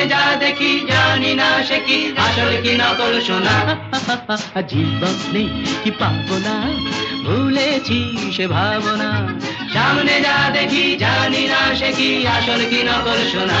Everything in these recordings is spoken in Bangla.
সামনে যা দেখি জানি না সে কি, আসল কি নকল শোনা? জীবন নেই কি পাবো ভুলেছি সে ভাবনা। সামনে যা দেখি জানি না সে কি, আসল কি নকল শোনা?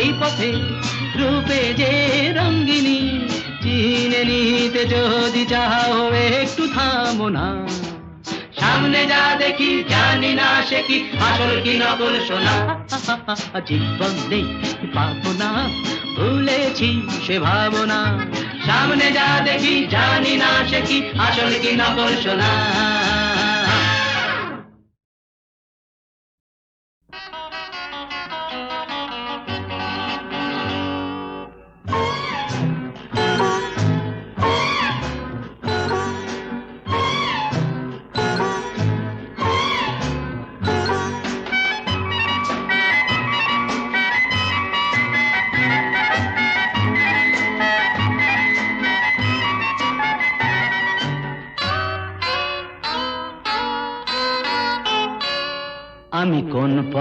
এই পথে রূপে যে রঙ্গিনী চিনে নিতে যদি চাও, একটু থামো না। সামনে যা দেখি, জানি না সে কি। আসল কি নকল শোনা জীবন নেই পাবো না? ভুলেছি সে ভাবনা। সামনে যা দেখি, জানি না সে কি। আসল কি নকল শোনা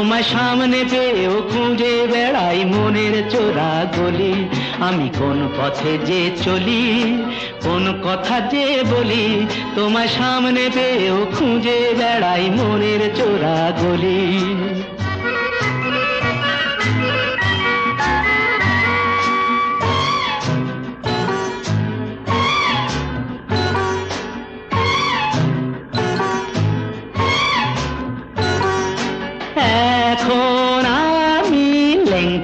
তোমার সামনে পেয়েও খুঁজে বেড়াই মনের চোরা গলি। আমি কোন পথে যে চলি, কোন কথা যে বলি তোমার সামনে পেয়েও খুঁজে বেড়াই মনের চোরা গলি।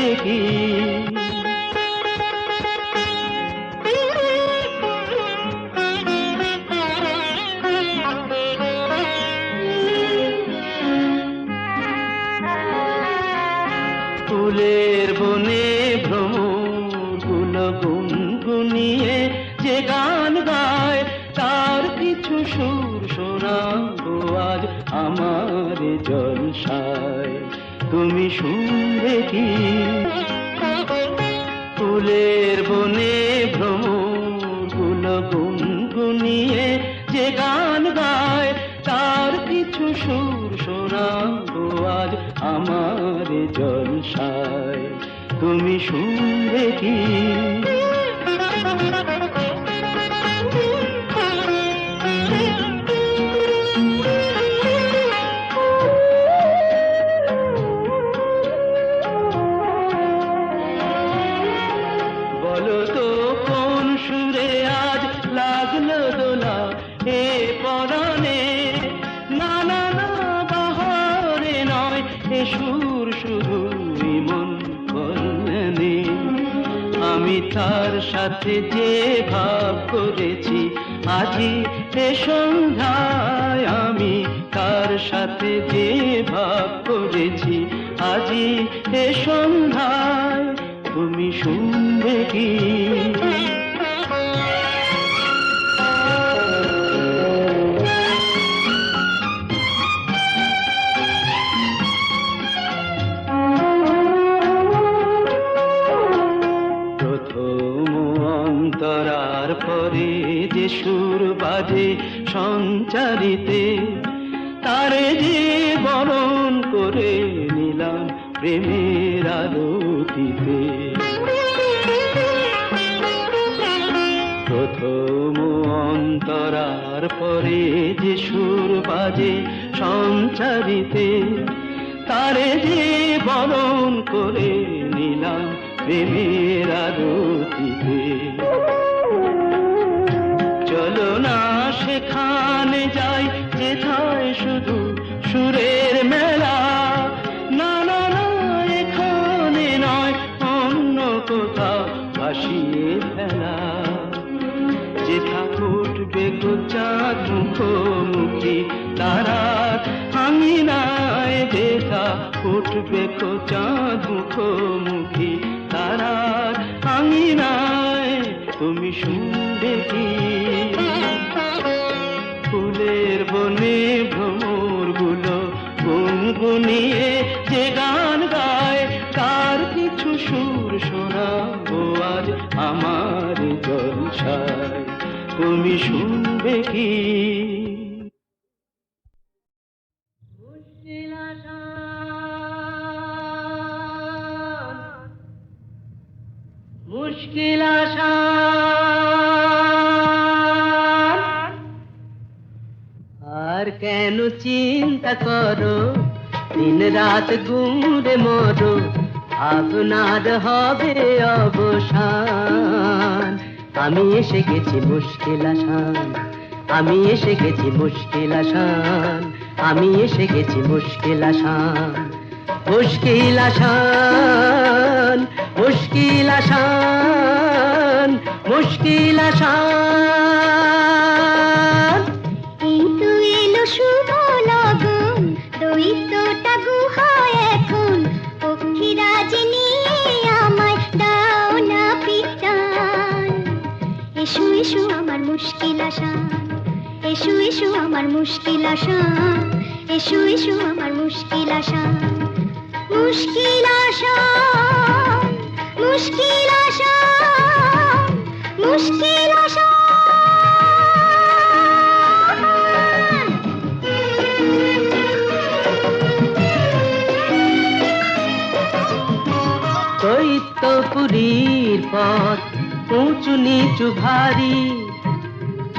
কি? ফুলের বনে ভ্রমর গুনগুনিয়ে যে গান গায়, তার কিছু সুর শোনাবো আজ আমার জলসায়। তুমি শুনবে কি? ফুলের বনে ভ্রমর গুনগুনিয়ে যে গান গায়, তার কিছু সুর শোনাবো আজ আমার জলসায়। তুমি শুনবে কি? তার সাথে যে ভাব করেছি, আজি সে সন্ধ্যায় আমি তার সাথে যে ভাব করেছি, আজি এ সন্ধ্যায় তুমি শুনবে কি? সুর বাজে সঞ্চারিতে। তারে যে বরণ করে নিলাম প্রেমের আলোকিতে প্রথম অন্তরার পরে যে সুর বাজে সঞ্চারিতে, তারে যে বরণ করে নিলাম প্রেমের আরতিতে যাই যেথায় শুধু সুরের মেলা। না না না, এখানে নয়, অন্য কোথাও ভাসিয়ে ফেলা। যেথা উঠবে গোচাঁদ মুখোমুখি তারার আঙিনায় যেথা উঠবে কোচাঁদ মুখোমুখি তারার আঙিনায় তুমি শুনবে কি? ফুলের বনে ভ্রমরগুলো গুনগুনিয়ে যে গান গায়, তার কিছু সুর শোনাবো আজ আমার জলসায় তুমি শুনবে কি রাত গুঁড়ে মরো আপনার হবে অবসান। আমি এসে গেছি মুশকিল আসান, আমি এসে গেছি মুশকিল আসান, আমি এসে গেছি মুশকিল আসান। মুশকিল আসান মুশকিল আসান মুশকিল আসান। আমার মুশকিল আসান এসো এসো আমার মুশকিল আসান মুশকিল আসান মুশকিল আসান মুশকিল আসান দৈত্যপুরীর পথ, উঁচু নিচু ভারী।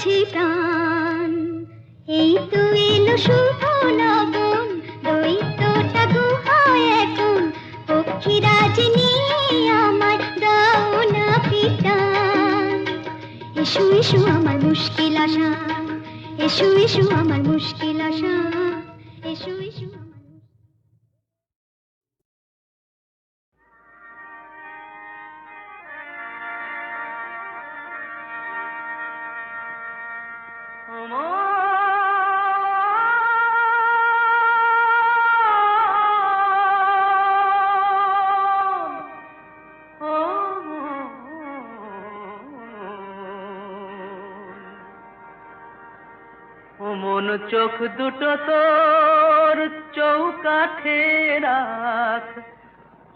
গেছে প্রাণ। এই তো এলো শুভ নবম, দৈত্যটা এখন। পক্ষীরাজ নিয়ে আমার দাও না পিটান এসো এসো আমার মুশকিল আশা এসো এসো আমার মুশকিল চোখ দুটো তোর চৌকাঠে রাখ,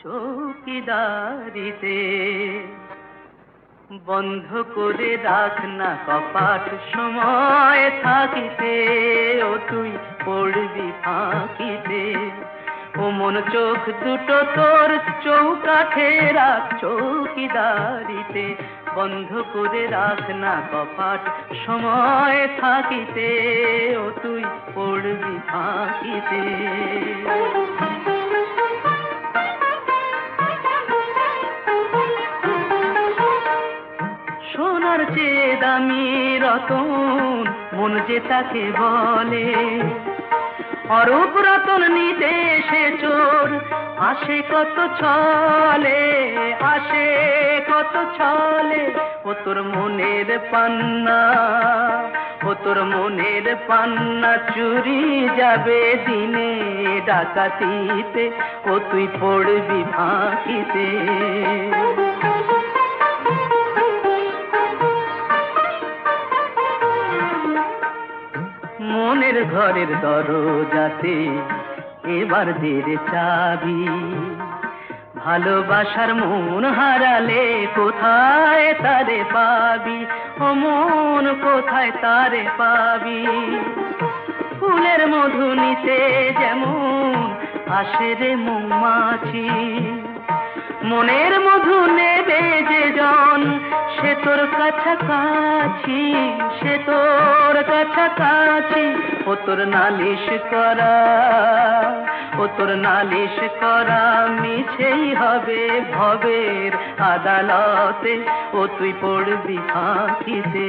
চৌকিদারিতে। বন্ধ করে রাখ না কপাট, সময় থাকিতে ও তুই পড়বি ফাঁকিতে। ও মন চোখ দুটো তোর চৌকাঠে রাখ, চৌকিদারিতে। বন্ধ করে রাখ না কপাট। সময় থাকিতে ও তুই পড়বি থাকিতে সোনার চেয়ে দামি রতন, মন যে তাকে বলে। অরূপ রতন নিতে সে চোর আসে কত ছলে, আসে কত ছলে, ও তোর মনের পান্না, ও তোর মনের পান্না চুরি যাবে দিনে ডাকাতিতে, ও তুই পড়বি ফাঁকিতে। মনের ঘরের দরজাতে এবার দের চাবি। ভালোবাসার মন হারালে কোথায় তারে পাবি? ও মন কোথায় তারে পাবি? ফুলের মধু নিতে যেমন আসে রে মৌমাছি। মনের মধু নেবে যে জন, সে তোর কাছাকাছি, সে তোর কাছাকাছি। ও তোর নালিশ করা, ও তোর নালিশ করা মিছেই হবে ভবের আদালতে। ও তুই পড়বি ফাঁকিতে।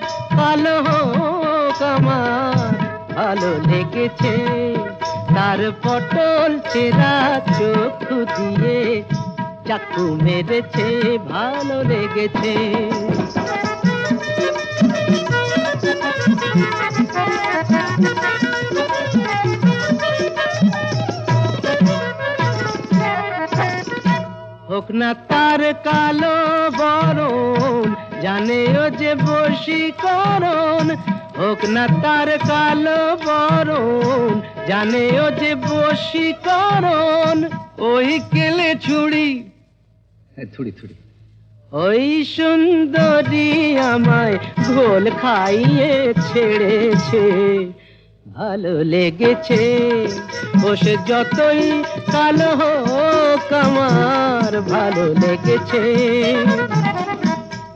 আলো হোক আলো লেগেছে তার পটল চেরা চোখ দিয়ে চাকু মেরেছে, ভালো লেগেছে। হোক না তার কালো বরণ জানে ও যে বসি বশীকরণ হোক না তার কালো বরণ জানে ও যে বসি করণ ওই কেলে ছুড়ি থুড়ি থুড়ি ওই সুন্দরী আমায় ঘোল খাইয়ে ছেড়েছে ভালো লেগেছে। বসে যতই কালো হোক আমার ভালো লেগেছে।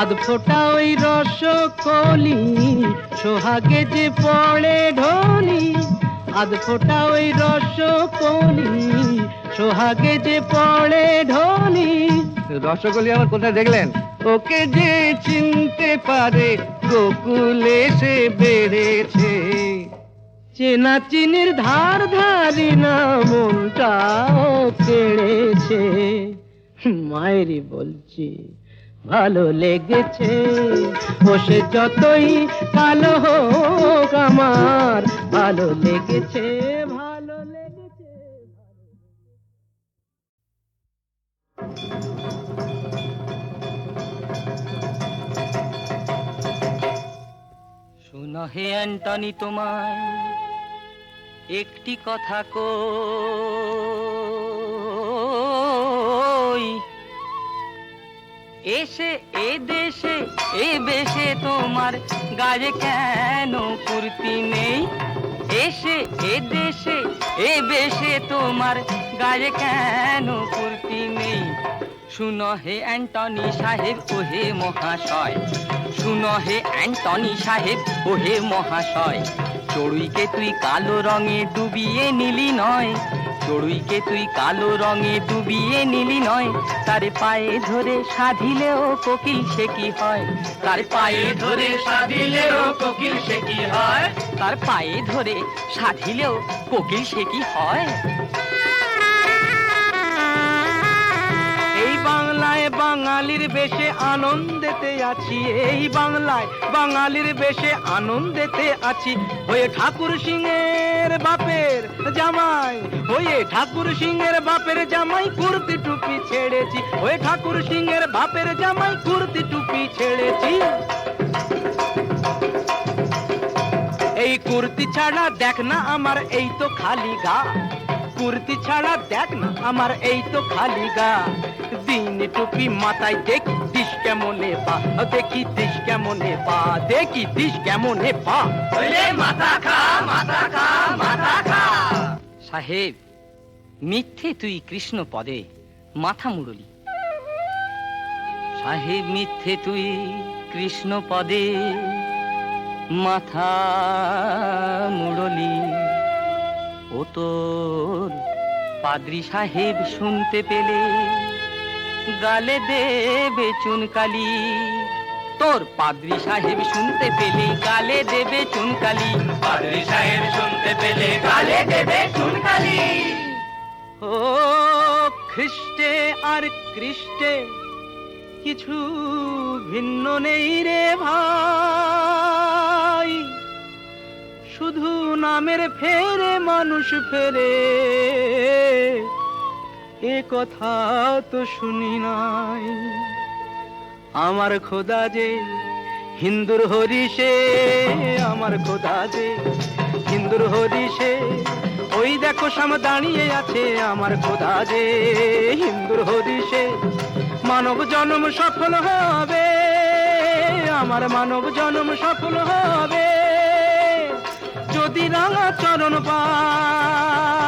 আধ ফোটা ওই রসকলি সোহাগে যে পড়ে ঢলি। আধ ফোটা ওই রসকলি সোহাগে যে পড়ে ঢলি। রসকলি আমার কোথায় দেখলেন? ওকে যে চিনতে পারে গোকুলে সে বেড়েছে। চেনা চিনির ধার ধারি না মনটাও কেড়েছে। মায়েরই বলছি। ভালো লেগেছে। বসে যতই ভালো হোক আমার, ভালো লেগেছে ভালো লেগেছে শোনা হে অ্যান্টনি তোমায়, একটি কথা কো এসে, এ দেশে, এ বেশে তোমার গায়ে কেন কুর্তি নেই? এসে, এ দেশে, এ বেশে তোমার গায়ে কেন কুর্তি নেই? শুনো হে অ্যান্টনি সাহেব ও হে মহাশয়। শুনো হে অ্যান্টনি সাহেব ও হে মহাশয়। চড়ুইকে তুই কালো রঙে ডুবিয়ে নিলি নয় চড়ুইকে তুই কালো রঙে ডুবিয়ে নিলি নয়। তার পায়ে ধরে সাধিলেও কোকিল সে কি হয়? তার পায়ে ধরে সাধিলেও কোকিল সে কি হয়? তার পায়ে ধরে সাধিলেও কোকিল সে কি হয়? বাংলায় বাঙালির বেশে আনন্দেতে আছি, এই বাংলায় বাঙালির বেশে আনন্দেতে আছি। হয়ে ঠাকুর সিংহের বাপের জামাই, হয়ে ঠাকুর সিংহের বাপের জামাই কুর্তি টুপি ছেড়েছি। হয়ে ঠাকুর সিংহের বাপের জামাই কুর্তি টুপি ছেড়েছি। এই কুর্তি ছাড়া দেখ না আমার, এই তো খালি গা। কুর্তি ছাড়া দেখ না আমার, এই তো খালি গা। দিন টুপি মাথায় দেখি দিস কেমনে পা? দেখি দিস কেমনে পা? দেখি দিস কেমনে পা? মাথা খা মাথা খা মাথা খা। সাহেব মিথ্যে তুই কৃষ্ণ পদে মাথা মুড়লি। সাহেব মিথ্যে তুই কৃষ্ণ পদে মাথা মুড়লি। ও তোর পাদ্রি সাহেব শুনতে পেলে গালে দেবে চুনকালি। তোর পাদ্রি সাহেব শুনতে পেলে গালে দেবে চুনকালি। পাদ্রি সাহেব শুনতে পেলে গালে দেবে চুনকালি। ও খ্রিস্টে আর কৃষ্টে কিছু ভিন্ন নেই রে ভাই। শুধু নামের ফেরে মানুষ ফেরে। এ কথা তো শুনি নাই। আমার খোদা যে হিন্দুর হরিষে, আমার খোদা যে হিন্দুর হরিষে, ওই দেখো সাম দাঁড়িয়ে আছে আমার খোদা যে হিন্দুর হরিষে। মানব জন্ম সফল হবে, আমার মানব জন্ম সফল হবে। যদি রাঙা চরণ পাই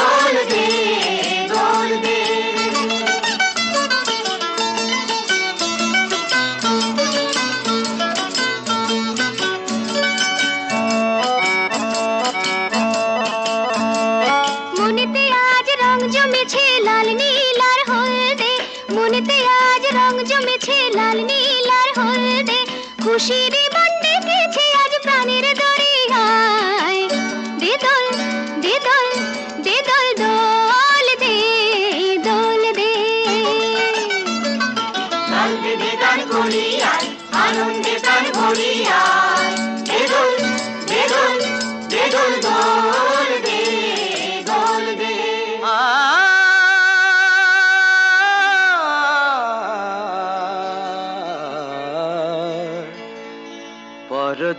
জমেছে লাল নীল আর হলদে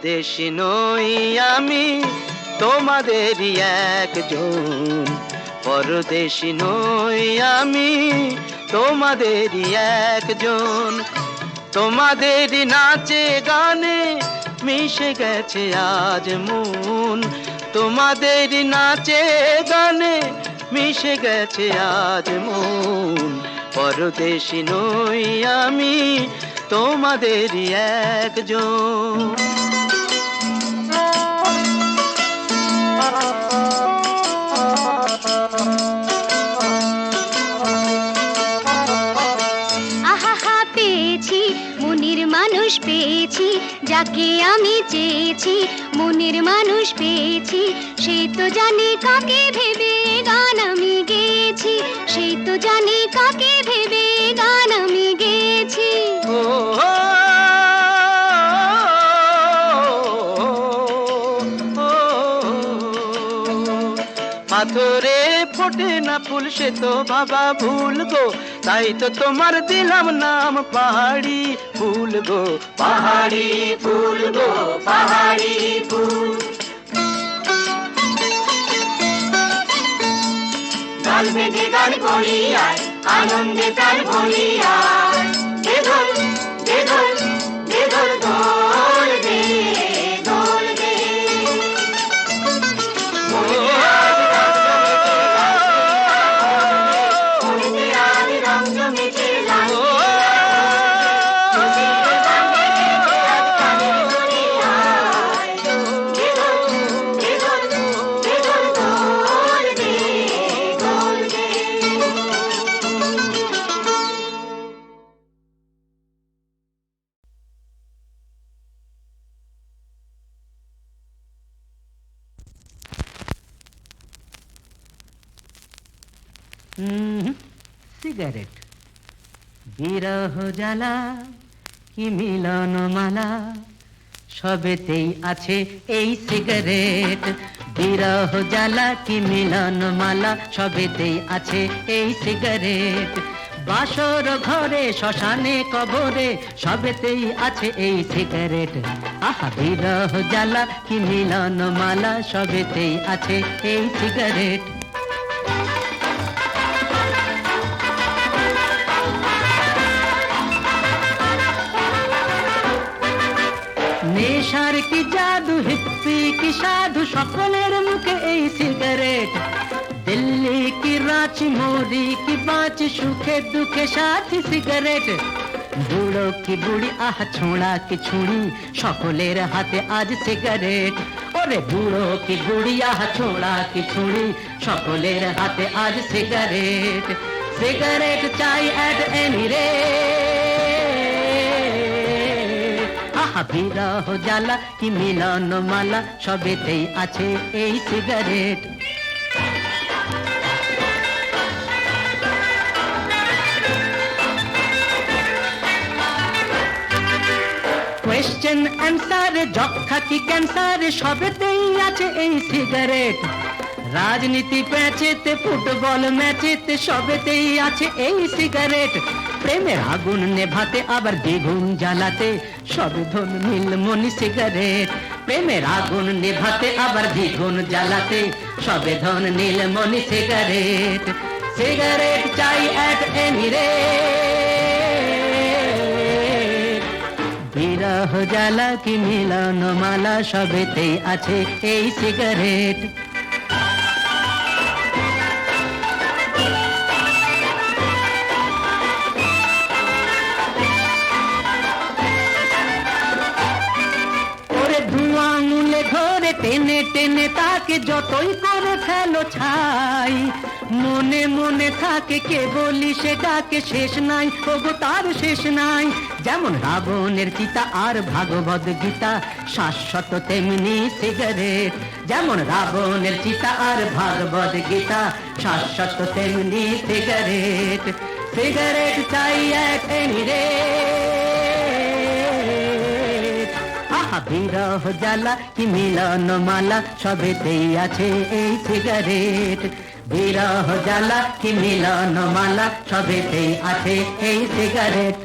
পরদেশি নই আমি, তোমাদেরই একজন। পরদেশি নই আমি, তোমাদেরই একজন। তোমাদের নাচে গানে মিশে গেছে আজ মন। তোমাদের নাচে গানে মিশে গেছে আজ মন। পরদেশি নই আমি, তোমাদেরই একজন। যাকে আমি চেয়েছি, মনের মানুষ পেয়েছি। সে তো জানে কাকে ভেবে গান আমি গেছি সে তো জানে কাকে ভেবে গান আমি গেছি পাথরে ফোটে না ফুল, সে তো বাবা ভুল গো। তাই তো তোমার দিলাম নাম পাহাড়ি ফুল গো পাহাড়ি ফুল গো পাহাড়ি ফুল। গান আনন্দে তার ভরিয়ায় কি মিলন মালা? সবেতেই আছে এই সিগারেট বিরহ জ্বালা, কি মিলন মালা? সবেতেই আছে এই সিগারেট বাসর ঘরে, শ্মশানে কবরে, সবেতেই আছে এই সিগারেট আহা, বিরহ জ্বালা, কি মিলন মালা? সবেতেই আছে এই সিগারেট নেশার কি জাদু হিপ্পি কি সাধু, সকলের মুখে এই সিগারেট। দিল্লি কি রাঁচি মোরি কি বাঁচি, সুখে দুঃখে সাথী সিগারেট। বুড়ো কি বুড়ি, আহ ছোঁড়া কি ছুড়ি, সকলের হাতে আজ সিগারেট। ওরে বুড়ো কি বুড়ি, আহ ছোঁড়া কি ছুড়ি, সকলের হাতে আজ সিগারেট। সিগারেট চাই অ্যাট এনি রে আহা বিরহ জ্বালা, কি মিলন মালা, সবেতেই আছে এই সিগারেট। কোয়েশ্চেন অ্যান্সার যক্ষা কি ক্যান্সার সবেতেই আছে এই সিগারেট। রাজনীতি প্যাচেতে, ফুটবল ম্যাচেতে, সবেতেই আছে এই সিগারেট। প্রেমের আগুন নেভাতে, আবার দ্বিগুণ জ্বালাতে। সবে ধন নীলমণি সিগারেট। প্রেমের আগুন নেভাতে, আবার দ্বিগুণ জ্বালাতে। সবে ধন নীলমণি সিগারেট। সিগারেট চাই অ্যাট এনি রে বিরহ জ্বালা কি মিলন মালা সবেতেই আছে এই সিগারেট। টেনে টেনে তাকে যতই করে ফেলো ছাই। মনে মনে থাকে কে বলি সে ডাকে, শেষ নাই, ওগো তার শেষ নাই। যেমন রাবণের চিতা আর ভাগবত গীতা, শাশ্বত তেমনি সিগারেট। যেমন রাবণের চিতা আর ভাগবত গীতা, শাশ্বত তেমনি সিগারেট। সিগারেট চাই এক রে। বিরহ জ্বালা কি মিলন মালা? সবেতেই আছে এই সিগারেট বিরহ জ্বালা কি মিলন মালা? সবেতেই আছে এই সিগারেট